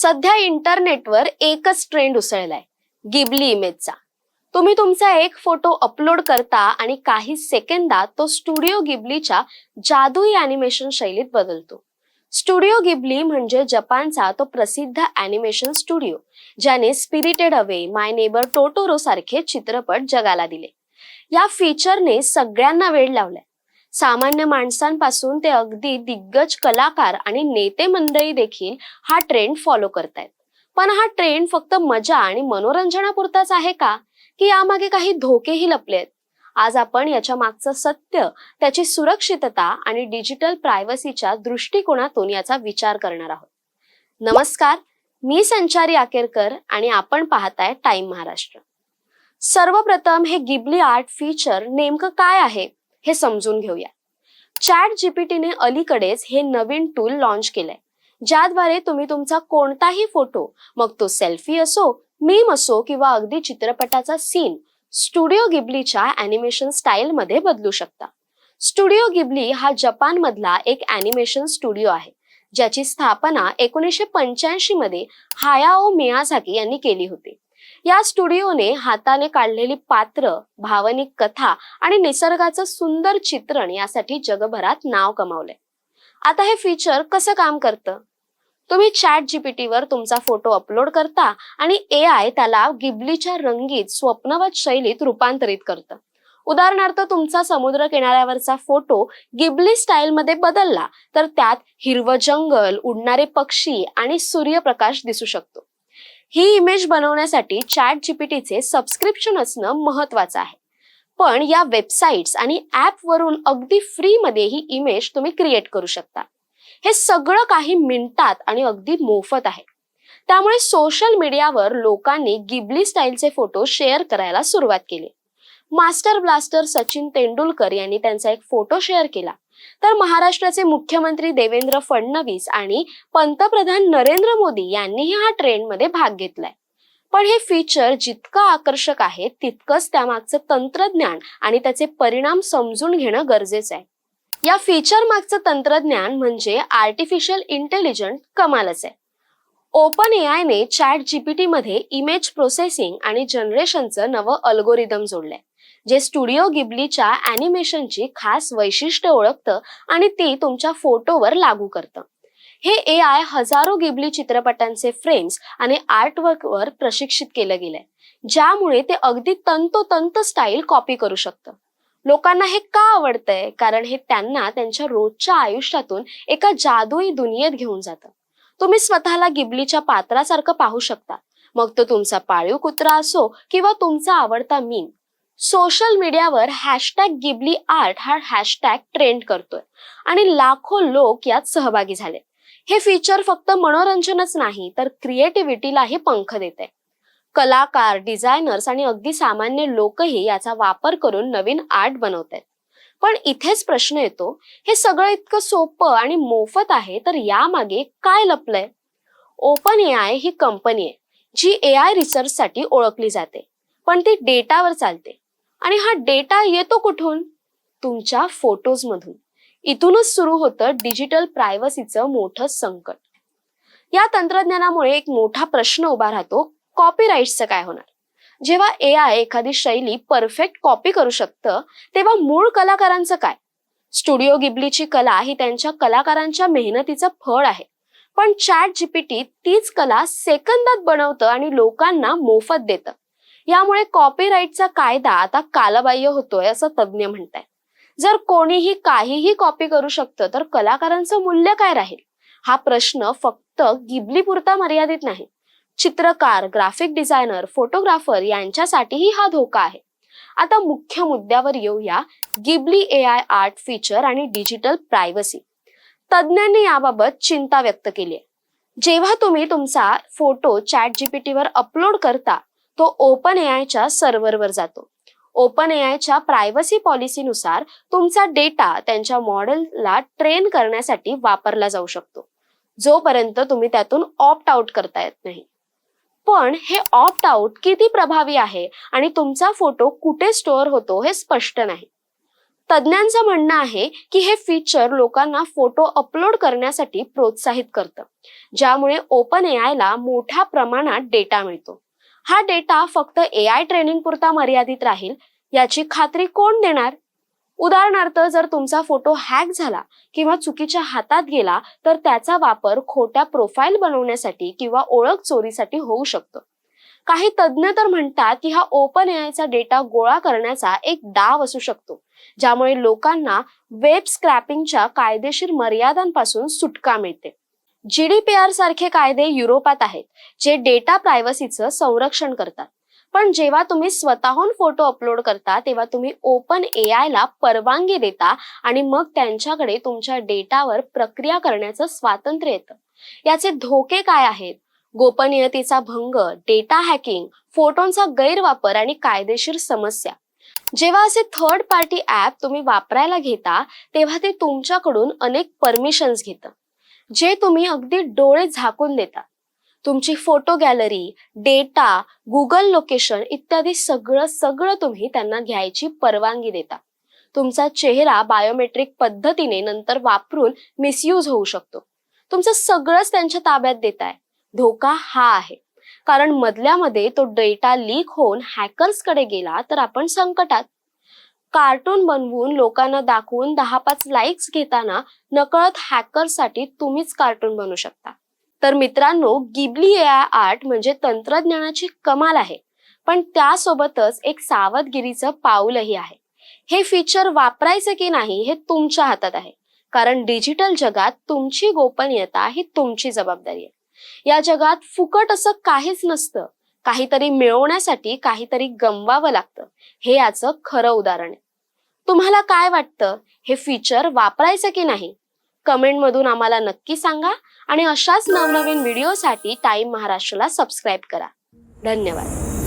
सध्या इंटरनेटवर एकच ट्रेंड उसळलाय गिबली इमेजचा तुम्ही तुमचा एक फोटो अपलोड करता आणि काही सेकंदात तो स्टुडिओ गिबलीच्या जादुई अॅनिमेशन शैलीत बदलतो. स्टुडिओ गिबली म्हणजे जपानचा तो प्रसिद्ध अॅनिमेशन स्टुडिओ ज्याने Spirited Away My Neighbour Totoro सारखे चित्रपट जगाला दिले. या फीचरने सगळ्यांना वेळ लावलाय. सामान्य माणसांपासून ते अगदी दिग्गज कलाकार आणि नेते मंडळी देखील हा ट्रेंड फॉलो करतायत. पण हा ट्रेंड फक्त मजा आणि मनोरंजनापुरताच आहे का? की यामागे काही धोकेही लपले आहेत आज आपण याच्या मागचं सत्य त्याची सुरक्षितता आणि डिजिटल प्रायव्हसीच्या दृष्टिकोनातून याचा विचार करणार आहोत. नमस्कार मी संचारी आकेरकर आणि आपण पाहताय टाइम महाराष्ट्र. सर्वप्रथम हे गिबली आर्ट फीचर नेमकं काय आहे? हे समजून घेऊया. चॅट जीपीटीने अलीकडेच हे नवीन टूल लॉन्च केलंय. ज्याद्वारे तुम्ही तुमचा कोणताही फोटो मग तो सेल्फी असो मीम असो किंवा अगदी चित्रपटाचा सीन स्टुडिओ गिबलीच्या अॅनिमेशन स्टाईल मध्ये बदलू शकता. स्टुडिओ गिबली हा जपान मधला एक अॅनिमेशन स्टुडिओ आहे ज्याची स्थापना एकोणीसशे पंच्याऐंशी मध्ये हायाओ मियाझाकी यांनी केली होती. या स्टुडिओने हाताने काढलेली पात्र भावनिक कथा आणि निसर्गाचं सुंदर चित्रण यासाठी जगभरात नाव कमावलंय. आता हे फीचर कसं काम करतं? तुम्ही चॅट जीपीटीवर तुमचा फोटो अपलोड करता आणि ए आय त्याला गिबलीच्या रंगीत स्वप्नवत शैलीत रूपांतरित करतं. उदाहरणार्थ तुमचा समुद्र किनाऱ्यावरचा फोटो गिबली स्टाईल मध्ये बदलला तर त्यात हिरवं जंगल उडणारे पक्षी आणि सूर्यप्रकाश दिसू शकतो. ही इमेज बनवण्यासाठी चॅट जीपीटीचे सबस्क्रिप्शन असणं महत्वाचं आहे. पण या वेबसाईट्स आणि ॲपवरून अगदी फ्री मध्ये ही इमेज तुम्ही क्रिएट करू शकता. हे सगळं काही मिनिटात आणि अगदी मोफत आहे. त्यामुळे सोशल मीडियावर लोकांनी गिबली स्टाईलचे फोटो शेअर करायला सुरुवात केली. मास्टर ब्लास्टर सचिन तेंडुलकर यांनी त्यांचा एक फोटो शेअर केला. तर महाराष्ट्राचे मुख्यमंत्री देवेंद्र फडणवीस आणि पंतप्रधान नरेंद्र मोदी यांनीही हा ट्रेंडमध्ये भाग घेतलाय. पण हे फीचर जितकं आकर्षक आहे तितकंच त्यामागचं तंत्रज्ञान आणि त्याचे परिणाम समजून घेणं गरजेचं आहे. या फीचर मागचं तंत्रज्ञान म्हणजे आर्टिफिशियल इंटेलिजंट कमालच आहे. ओपन ए आयने चॅट जीपीटी मध्ये इमेज प्रोसेसिंग आणि जनरेशनचं नवं अल्गोरिदम जोडलंय. जे स्टुडिओ गिबलीच्या अॅनिमेशनची खास वैशिष्ट्य ओळखतं आणि ती तुमच्या फोटोवर लागू करतं. हे ए आय हजारो गिबली चित्रपटांचे फ्रेम्स आणि आर्टवर्कवर प्रशिक्षित केलं गेलंय ज्यामुळे ते अगदी तंतोतंत स्टाईल कॉपी करू शकतं. लोकांना हे का आवडतंय? कारण हे त्यांना त्यांच्या रोजच्या आयुष्यातून एका जादुई दुनियेत घेऊन जातं. तुम्ही स्वतःला गिबलीच्या पात्रासारखं पाहू शकता. मग तो तुमचा पाळीव कुत्रा असो किंवा तुमचा आवडता मीन सोशल मीडियावर हॅशटॅग गिबली आर्ट हा हॅशटॅग ट्रेंड करतोय. आणि लाखो लोक यात सहभागी झाले हे फीचर फक्त मनोरंजनच नाही तर क्रिएटिव्हिटीलाही पंख देते कलाकार डिझायनर्स आणि अगदी सामान्य लोकही याचा वापर करून नवीन आर्ट बनवत आहेत पण इथेच प्रश्न येतो हे सगळं इतकं सोपं आणि मोफत आहे तर यामागे काय लपलंय? ओपन ए आय ही कंपनी आहे जी ए आय रिसर्च साठी ओळखली जाते. पण ती डेटावर चालते. आणि हा डेटा येतो कुठून? तुमच्या फोटोज मधून इथूनच सुरू होतं डिजिटल प्रायव्हसीचं मोठं संकट. या तंत्रज्ञानामुळे एक मोठा प्रश्न उभा राहतो कॉपीराईट्सचं काय होणार? जेव्हा ए आय एखादी शैली परफेक्ट कॉपी करू शकतं तेव्हा मूळ कलाकारांचं काय? स्टुडिओ गिबलीची कला ही त्यांच्या कलाकारांच्या मेहनतीचं फळ आहे. पण चॅट जीपीटी तीच कला सेकंदात बनवतं आणि लोकांना मोफत देतं. यामुळे कॉपीराईटचा कायदा आता कालबाह्य होतोय असं तज्ज्ञ म्हणताय जर कोणीही काहीही कॉपी करू शकतं तर कलाकारांचं मूल्य काय राहील? हा प्रश्न फक्त गिबली पुरता मर्यादित नाही. चित्रकार ग्राफिक डिझायनर फोटोग्राफर यांच्यासाठीही हा धोका आहे. आता मुख्य मुद्द्यावर येऊया. Ghibli A I art feature आणि डिजिटल प्रायव्हसी तज्ज्ञांनी याबाबत चिंता व्यक्त केली आहे. जेव्हा तुम्ही तुमचा फोटो चॅट जीपीटीवर अपलोड करता तो ओपन ए आयच्या सर्व्हरवर जातो. ओपन ए आयच्या प्रायव्हसी पॉलिसीनुसार तुमचा डेटा त्यांच्या मॉडेलला ट्रेन करण्यासाठी वापरला जाऊ शकतो. जोपर्यंत तुम्ही त्यातून ऑप्ट आउट करता येत नाही. पण हे ऑप्ट आउट किती प्रभावी आहे आणि तुमचा फोटो कुठे स्टोअर होतो हे स्पष्ट नाही. तज्ज्ञांचं म्हणणं आहे की हे फीचर लोकांना फोटो अपलोड करण्यासाठी प्रोत्साहित करतं. ज्यामुळे ओपन एआयला मोठ्या प्रमाणात डेटा मिळतो. हा डेटा फक्त ए आय ट्रेनिंग पुरता मर्यादित राहील याची खात्री कोण देणार? उदाहरणार्थ जर तुमचा फोटो हॅक झाला किंवा चुकीच्या हातात गेला तर त्याचा वापर खोट्या प्रोफाईल बनवण्यासाठी किंवा ओळख चोरीसाठी होऊ शकतो. काही तज्ज्ञ तर म्हणतात की हा ओपन एआयचा डेटा गोळा करण्याचा एक डाव असू शकतो ज्यामुळे लोकांना वेब स्क्रॅपिंगच्या कायदेशीर मर्यादांपासून सुटका मिळते. जीडीपीआर सारखे कायदे युरोपात आहेत जे डेटा प्रायव्हसीचं संरक्षण करतात. पण जेव्हा तुम्ही स्वतःहून फोटो अपलोड करता तेव्हा तुम्ही ओपन एआय ला परवानगी देता आणि मग त्यांच्याकडे तुमच्या डेटावर प्रक्रिया करण्याचं स्वातंत्र्य येतं. याचे धोके काय आहेत? गोपनीयतेचा भंग डेटा हॅकिंग फोटोंचा गैरवापर आणि कायदेशीर समस्या. जेव्हा असे थर्ड पार्टी ऍप तुम्ही वापरायला घेता तेव्हा ते तुमच्याकडून अनेक परमिशन्स घेतं. जे तुम्ही अगदी डोळे झाकून देता. तुमची photo gallery data Google location इत्यादी सगळं सगळं तुम्ही त्यांना घ्यायची परवानगी देता. तुमचा चेहरा बायोमेट्रिक पद्धतीने नंतर वापरून मिसयूज होऊ शकतो. तुमचं सगळंच त्यांच्या ताब्यात देताय धोका हा आहे. कारण मधल्यामध्ये तो डेटा लीक होऊन हॅकर्सकडे गेला तर आपण संकटात. कार्टून बनवून लोकांना दाखवून दहा पाच लाईक्स घेताना नकळत हॅकरसाठी तुम्हीच कार्टून बनू शकता. तर मित्रांनो गिबली एआय आर्ट म्हणजे तंत्रज्ञानाची कमाल आहे. पण त्यासोबतच एक सावधगिरीचं पाऊलही आहे. हे फीचर वापरायचं की नाही हे तुमच्या हातात आहे. कारण डिजिटल जगात तुमची गोपनीयता ही तुमची जबाबदारी आहे. या जगात फुकट असं काहीच नसतं. काहीतरी मिळवण्यासाठी काहीतरी गमवावं लागतं. हे याचं खरं उदाहरण आहे. तुम्हाला काय वाटतं? हे फीचर वापरायचं की नाही? कमेंटमधून आम्हाला नक्की सांगा आणि अशाच नवनवीन व्हिडिओसाठी टाइम महाराष्ट्राला सबस्क्राईब करा. धन्यवाद.